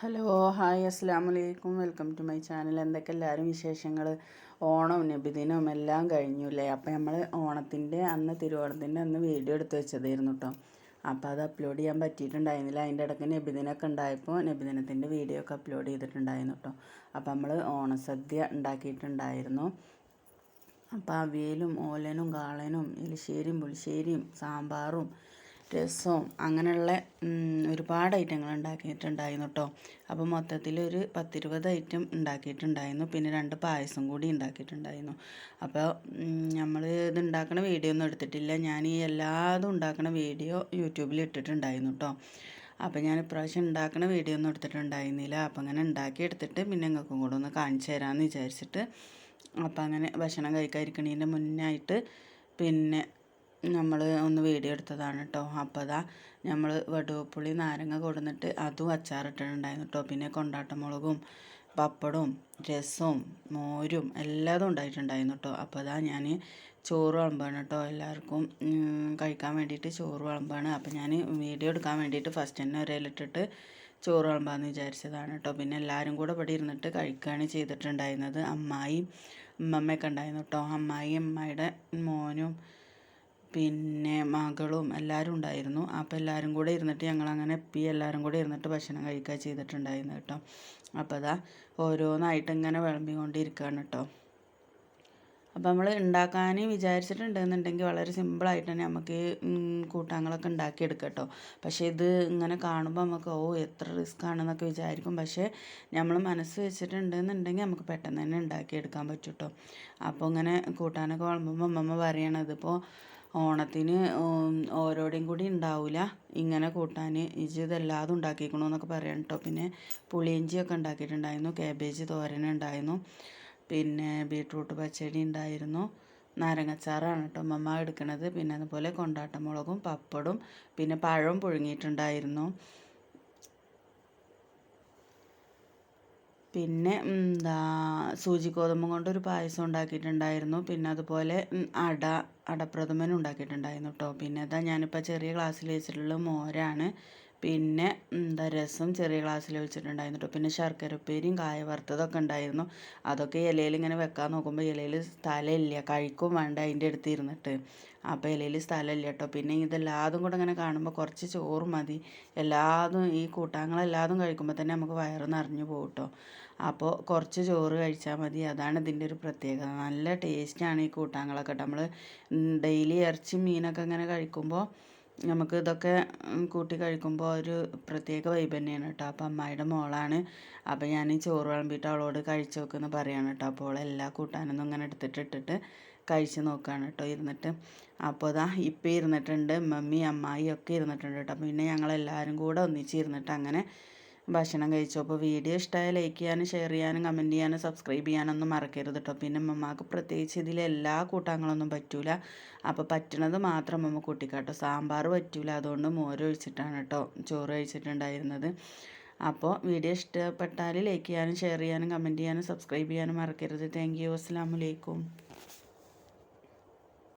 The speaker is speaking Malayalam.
ഹലോ ഹായ് അസ്സാം വലൈക്കും വെൽക്കം ടു മൈ ചാനൽ. എന്തൊക്കെ എല്ലാവരും വിശേഷങ്ങൾ ഓണം നബിദിനവും എല്ലാം കഴിഞ്ഞു അല്ലേ അപ്പോൾ നമ്മൾ ഓണത്തിന്റെ അന്ന് തിരുവോണത്തിന്റെ അന്ന് വീഡിയോ എടുത്ത് വെച്ചതായിരുന്നു കേട്ടോ അപ്പോൾ അത് അപ്ലോഡ് ചെയ്യാൻ പറ്റിയിട്ടുണ്ടായിരുന്നില്ല. അതിന്റെ ഇടയ്ക്ക് നബിദിനൊക്കെ ഉണ്ടായപ്പോൾ നബിദിനത്തിന്റെ വീഡിയോ ഒക്കെ അപ്ലോഡ് ചെയ്തിട്ടുണ്ടായിരുന്നു കേട്ടോ അപ്പോൾ നമ്മൾ ഓണസദ്യ ഉണ്ടാക്കിയിട്ടുണ്ടായിരുന്നു. അപ്പോൾ അവിയലും ഓലനും കാളനും എലിശ്ശേരിയും പുളിശ്ശേരിയും സാമ്പാറും രസവും അങ്ങനെയുള്ള ഒരുപാട് ഐറ്റങ്ങൾ ഉണ്ടാക്കിയിട്ടുണ്ടായിരുന്നു കേട്ടോ അപ്പോൾ മൊത്തത്തിൽ ഒരു പത്തിരുപത് ഐറ്റം ഉണ്ടാക്കിയിട്ടുണ്ടായിരുന്നു. പിന്നെ രണ്ട് പായസം കൂടി ഉണ്ടാക്കിയിട്ടുണ്ടായിരുന്നു. അപ്പോൾ നമ്മൾ ഇത് ഉണ്ടാക്കുന്ന വീഡിയോ ഒന്നും എടുത്തിട്ടില്ല. ഞാൻ ഈ എല്ലാതും ഉണ്ടാക്കുന്ന വീഡിയോ യൂട്യൂബിൽ ഇട്ടിട്ടുണ്ടായിരുന്നു കേട്ടോ അപ്പോൾ ഞാൻ ഇപ്രാവശ്യം ഉണ്ടാക്കുന്ന വീഡിയോ ഒന്നും എടുത്തിട്ടുണ്ടായിരുന്നില്ല. അപ്പോൾ അങ്ങനെ ഉണ്ടാക്കി എടുത്തിട്ട് പിന്നെ നിങ്ങൾക്കും കൂടെ ഒന്ന് കാണിച്ചു തരാമെന്ന് വിചാരിച്ചിട്ട് അപ്പോൾ അങ്ങനെ ഭക്ഷണം കഴിക്കാതിരിക്കണതിന്റെ മുന്നായിട്ട് പിന്നെ നമ്മൾ ഒന്ന് വീഡിയോ എടുത്തതാണ് കേട്ടോ അപ്പോൾ അതാ നമ്മൾ വടുവപ്പുളി നാരങ്ങ കൊടുന്നിട്ട് അതും അച്ചാറിട്ടിട്ടുണ്ടായിരുന്നു കേട്ടോ പിന്നെ കൊണ്ടാട്ടമുളകും പപ്പടവും രസവും മോരും എല്ലാതും ഉണ്ടായിട്ടുണ്ടായിരുന്നു കേട്ടോ അപ്പോൾ അതാ ഞാൻ ചോറ് വിളമ്പാണ് കേട്ടോ എല്ലാവർക്കും കഴിക്കാൻ വേണ്ടിയിട്ട് ചോറ് വിളമ്പാണ്. അപ്പോൾ ഞാൻ വീഡിയോ എടുക്കാൻ വേണ്ടിയിട്ട് ഫസ്റ്റ് തന്നെ ഒരേലിട്ടിട്ട് ചോറ് വിളമ്പാന്ന് വിചാരിച്ചതാണ് കേട്ടോ പിന്നെ എല്ലാവരും കൂടെ ഇവിടെ ഇരുന്നിട്ട് കഴിക്കുകയാണ് ചെയ്തിട്ടുണ്ടായിരുന്നത്. അമ്മായി ഉമ്മമ്മയൊക്കെ ഉണ്ടായിരുന്നു കേട്ടോ അമ്മായി അമ്മായിയുടെ മോനും പിന്നെ മകളും എല്ലാവരും ഉണ്ടായിരുന്നു. അപ്പോൾ എല്ലാവരും കൂടെ ഇരുന്നിട്ട് ഞങ്ങളങ്ങനെ എപ്പി എല്ലാവരും കൂടെ ഇരുന്നിട്ട് ഭക്ഷണം കഴിക്കുക ചെയ്തിട്ടുണ്ടായിരുന്നു കേട്ടോ. അപ്പോൾ അതാ ഓരോന്നായിട്ട് ഇങ്ങനെ വിളമ്പിക്കൊണ്ടിരിക്കുകയാണ് കേട്ടോ. അപ്പോൾ നമ്മൾ ഉണ്ടാക്കാൻ വിചാരിച്ചിട്ടുണ്ടെന്നുണ്ടെങ്കിൽ വളരെ സിമ്പിളായിട്ട് തന്നെ നമുക്ക് കൂട്ടാങ്ങളൊക്കെ ഉണ്ടാക്കിയെടുക്കാം കേട്ടോ. പക്ഷേ ഇത് ഇങ്ങനെ കാണുമ്പോൾ നമുക്ക് ഓ എത്ര റിസ്ക് ആണെന്നൊക്കെ വിചാരിക്കും. പക്ഷേ നമ്മൾ മനസ്സ് വെച്ചിട്ടുണ്ടെന്നുണ്ടെങ്കിൽ നമുക്ക് പെട്ടെന്ന് തന്നെ ഉണ്ടാക്കിയെടുക്കാൻ പറ്റും കേട്ടോ. അപ്പോൾ ഇങ്ങനെ കൂട്ടാനൊക്കെ വിളമ്പുമ്പോൾ അമ്മമ്മ പറയണത് ഇപ്പോൾ ഓണത്തിന് ഓരോടെയും കൂടി ഉണ്ടാവില്ല ഇങ്ങനെ കൂട്ടാൻ ഇജ് ഇതെല്ലാതും ഉണ്ടാക്കിക്കണു എന്നൊക്കെ പറയാം കേട്ടോ പിന്നെ പുളിയിഞ്ചിയൊക്കെ ഉണ്ടാക്കിയിട്ടുണ്ടായിരുന്നു. കാബേജ് തോരൻ ഉണ്ടായിരുന്നു. പിന്നെ ബീട്രൂട്ട് പച്ചടി ഉണ്ടായിരുന്നു. നാരങ്ങച്ചാറാണ് കേട്ടോ മമ്മ എടുക്കണത്. പിന്നെ അതുപോലെ കൊണ്ടാട്ടമുളകും പപ്പടും പിന്നെ പഴവും പുഴുങ്ങിയിട്ടുണ്ടായിരുന്നു. പിന്നെ എന്താ സൂചി ഗോതമ്പ് കൊണ്ടൊരു പായസം ഉണ്ടാക്കിയിട്ടുണ്ടായിരുന്നു. പിന്നെ അതുപോലെ അട അടപ്രഥമൻ ഉണ്ടാക്കിയിട്ടുണ്ടായിരുന്നു കേട്ടോ പിന്നെ അതാ ഞാനിപ്പോൾ ചെറിയ ഗ്ലാസ്സിൽ വെച്ചിട്ടുള്ള മോരാണ്. പിന്നെ എന്താ രസം ചെറിയ ഗ്ലാസ്സിൽ വെച്ചിട്ടുണ്ടായിരുന്നു കേട്ടോ പിന്നെ ശർക്കര ഉപ്പേരിയും കായ വറുത്തതൊക്കെ ഉണ്ടായിരുന്നു. അതൊക്കെ ഇലയിൽ ഇങ്ങനെ വെക്കാൻ നോക്കുമ്പോൾ ഇലയിൽ സ്ഥലമില്ല. കഴിക്കും വേണ്ട അതിന്റെ അടുത്ത് ഇരുന്നിട്ട്. അപ്പോൾ ഇലയിൽ സ്ഥലമില്ല കേട്ടോ പിന്നെ ഇതെല്ലാതും കൂടെ ഇങ്ങനെ കാണുമ്പോൾ കുറച്ച് ചോറ് മതി. എല്ലാതും ഈ കൂട്ടാങ്ങളെല്ലാതും കഴിക്കുമ്പോൾ തന്നെ നമുക്ക് വയറ് നിറഞ്ഞു പോകും കേട്ടോ അപ്പോൾ കുറച്ച് ചോറ് കഴിച്ചാൽ മതി. അതാണ് ഇതിന്റെ ഒരു പ്രത്യേകത. നല്ല ടേസ്റ്റാണ് ഈ കൂട്ടാങ്ങളൊക്കെ നമ്മൾ ഡെയിലി ഇറച്ചി മീനൊക്കെ ഇങ്ങനെ കഴിക്കുമ്പോൾ നമുക്ക് ഇതൊക്കെ കൂട്ടി കഴിക്കുമ്പോൾ ഒരു പ്രത്യേക വൈബ് തന്നെയാണ് കേട്ടോ. അപ്പോൾ അമ്മായിയുടെ മോളാണ്. അപ്പോൾ ഞാൻ ചോറ് വിളമ്പിയിട്ട് അവളോട് കഴിച്ചു നോക്കുമെന്ന് പറയാണ് കേട്ടോ. അപ്പോൾ എല്ലാ കൂട്ടാനൊന്നും ഇങ്ങനെ എടുത്തിട്ട് ഇട്ടിട്ട് കഴിച്ച് നോക്കുകയാണ് കേട്ടോ ഇരുന്നിട്ട്. അപ്പോൾ ഇതാ ഇപ്പം ഇരുന്നിട്ടുണ്ട്. മമ്മി അമ്മായി ഒക്കെ ഇരുന്നിട്ടുണ്ട് കേട്ടോ. പിന്നെ ഞങ്ങളെല്ലാവരും കൂടെ ഒന്നിച്ചിരുന്നിട്ട് അങ്ങനെ ഭക്ഷണം കഴിച്ചു. അപ്പോൾ വീഡിയോ ഇഷ്ടമായ ലൈക്ക് ചെയ്യാനും ഷെയർ ചെയ്യാനും കമന്റ് ചെയ്യാനും സബ്സ്ക്രൈബ് ചെയ്യാനൊന്നും മറക്കരുത് കേട്ടോ പിന്നെ മമ്മക്ക് പ്രത്യേകിച്ച് ഇതിൽ എല്ലാ കൂട്ടാങ്ങളൊന്നും പറ്റൂല. അപ്പോൾ പറ്റണത് മാത്രം മമ്മ കൂട്ടിക്കാട്ടോ. സാമ്പാർ പറ്റൂല. അതുകൊണ്ട് മോര് ഒഴിച്ചിട്ടാണ് കേട്ടോ ചോറ് കഴിച്ചിട്ടുണ്ടായിരുന്നത്. അപ്പോൾ വീഡിയോ ഇഷ്ടപ്പെട്ടാൽ ലൈക്ക് ചെയ്യാനും ഷെയർ ചെയ്യാനും കമന്റ് ചെയ്യാനും സബ്സ്ക്രൈബ് ചെയ്യാനും മറക്കരുത്. താങ്ക് യു അസ്സാം വലൈക്കും